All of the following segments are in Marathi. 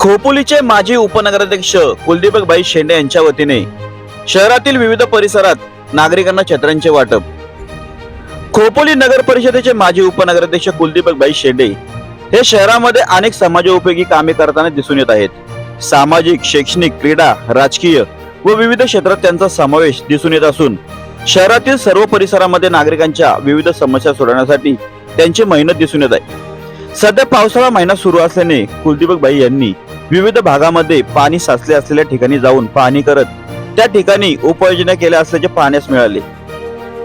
खोपोलीचे माजी उपनगराध्यक्ष कुलदीपकबाई शेंडे यांच्या वतीने शहरातील विविध परिसरात नागरिकांना छत्रांचे वाटप. खोपोली नगर परिषदेचे माजी उपनगराध्यक्ष कुलदीपकबाई शेंडे हे शहरामध्ये अनेक समाजोपयोगी कामे करताना दिसून येत आहेत. सामाजिक शैक्षणिक क्रीडा राजकीय व विविध क्षेत्रात त्यांचा समावेश दिसून येत असून शहरातील सर्व परिसरामध्ये नागरिकांच्या विविध समस्या सोडवण्यासाठी त्यांची मेहनत दिसून येत आहे. सध्या पावसाळा महिना सुरू असल्याने कुलदीपकबाई यांनी विविध भागामध्ये पाणी साचले असलेल्या ठिकाणी जाऊन पाहणी करत त्या ठिकाणी उपाययोजना केल्या असल्याचे पाहण्यास मिळाले.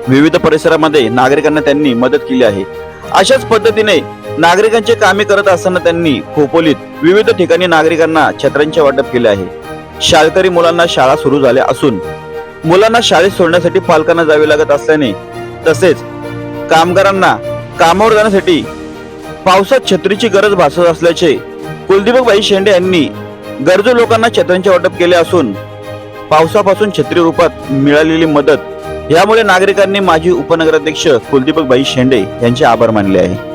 विविध परिसरामध्ये नागरिकांना त्यांनी मदत केली आहे. अशाच पद्धतीने नागरिकांचे कामे करत असताना त्यांनी खोपोलीत विविध ठिकाणी नागरिकांना छत्र्यांचे वाटप केले आहे. शाळकरी मुलांना शाळा सुरू झाल्या असून मुलांना शाळेत सोडण्यासाठी पालकांना जावे लागत असल्याने तसेच कामगारांना कामावर जाण्यासाठी पावसात छत्रीची गरज भासत असल्याचे कुलदीपकबाई शेंडे यांनी गरजू लोकांना छत्र्यांचे वाटप केले असून पावसापासून छत्री रूपात मिळालेली मदत यामुळे नागरिकांनी माजी उपनगराध्यक्ष कुलदीपकबाई शेंडे यांचे आभार मानले आहे.